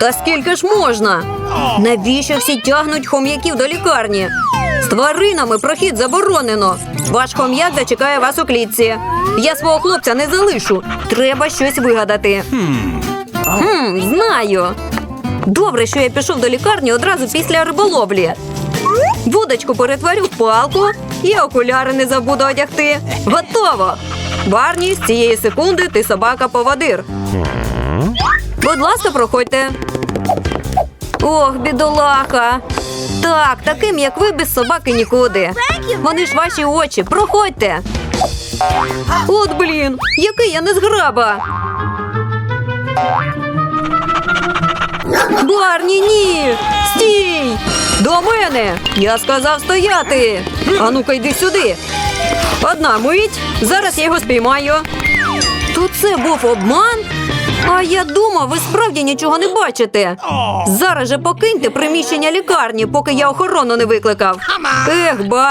Та скільки ж можна? Навіщо всі тягнуть хом'яків до лікарні? З тваринами прохід заборонено. Ваш хом'як зачекає вас у клітці. Я свого хлопця не залишу. Треба щось вигадати. Хм, знаю. Добре, що я пішов до лікарні одразу після риболовлі. Вудочку перетворю в палку і окуляри не забуду одягти. Готово! Барні, з цієї секунди ти собака-поводир. Будь ласка, проходьте. Ох, бідолаха. Так, таким як ви без собаки нікуди. Вони ж ваші очі, проходьте. От блін, який я незграба. Барні, ні! Стій! До мене! Я сказав стояти! А ну-ка йди сюди. Одна мить. Зараз я його спіймаю. То це був обман? А я думав, ви справді нічого не бачите. Зараз же покиньте приміщення лікарні, поки я охорону не викликав. Ех, ба.